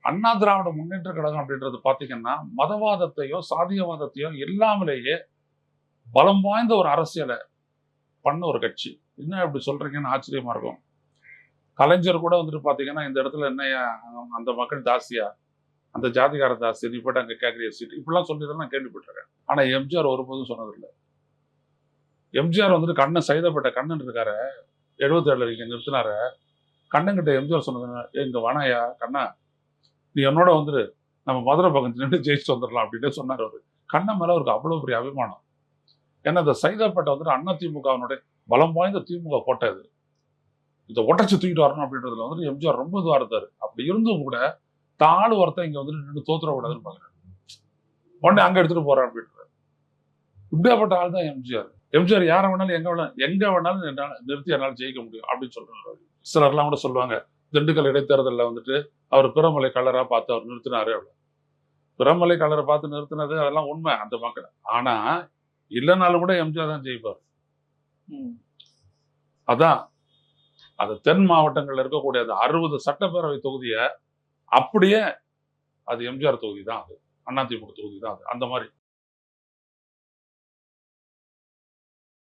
அண்ணா திராவிட முன்னேற்ற கழகம் அப்படின்றது பார்த்தீங்கன்னா மதவாதத்தையோ சாதியவாதத்தையோ இல்லாமலேயே பலம் வாய்ந்த ஒரு அரசியலை பண்ண ஒரு கட்சி. என்ன இப்படி சொல்றீங்கன்னு ஆச்சரியமா இருக்கும். கலைஞர் கூட வந்துட்டு பாத்தீங்கன்னா இந்த இடத்துல என்னையா அந்த மக்கள் தாசியா அந்த ஜாதிகார தாசி நீ போட்டு அங்க கேட்குறிய சீட் இப்படிலாம் சொல்லி நான் கேள்விப்பட்டிருக்கேன். ஆனா எம்ஜிஆர் ஒருபோதும் சொன்னதில்லை. எம்ஜிஆர் வந்துட்டு கண்ணன் சைதப்பட்ட கண்ணன் இருக்காரு. எழுபத்தேழுல இங்கே நிறுத்தினாரு. கண்ணன் கிட்ட எம்ஜிஆர் சொன்னது என்ன, "ஏய், கண்ணா நீ என்னோட வந்துரு. நம்ம மதுரை பக்கத்து நின்று ஜெயிச்சுட்டு வந்துடலாம் அப்படின்னு சொன்னார் அவர். கண்ணன் மேல அவருக்கு அவ்வளவு பெரிய அபிமானம். ஏன்னா இந்த சைதாப்பேட்டை வந்துட்டு அண்ணா திமுகவினுடைய பலம் வாய்ந்த திமுக கோட்டை இது இதை உடச்சி தூக்கிட்டு வரணும் அப்படின்றதுல வந்துட்டு எம்ஜிஆர் ரொம்ப இதுவா இருந்தாரு. அப்படி இருந்தும் கூட தாழ் ஒருத்தன் இங்க வந்துட்டு நின்று தோத்துறக்கூடாதுன்னு பாக்குறாரு. உடனே அங்க எடுத்துட்டு போறான் அப்படின்ற இப்படியாப்பட்ட ஆள் தான் எம்ஜிஆர். எம்ஜிஆர் யாரை வேணாலும் எங்க வேணாலும் எங்க வேணாலும் என்னால நிறுத்தி என்னால் ஜெயிக்க முடியும் அப்படின்னு சொல்றாரு சிலர்லாம் கூட சொல்லுவாங்க திண்டுக்கல் இடைத்தேர்தலில் வந்துட்டு அவர் பிறமலை கலரா பார்த்து அவர் நிறுத்தினாரு அப்படின்னு பிறமலை கலரை பார்த்து நிறுத்தினது அதெல்லாம் உண்மை அந்த மக்கள். ஆனா இல்லைனாலும் கூட எம்ஜிஆர் தான் ஜெயிப்பார். அதான். அது தென் மாவட்டங்கள்ல இருக்கக்கூடிய அந்த அறுபது சட்டப்பேரவை தொகுதியை அப்படியே அது எம்ஜிஆர் தொகுதி தான் அது. அதிமுக தொகுதி தான் அது. அந்த மாதிரி.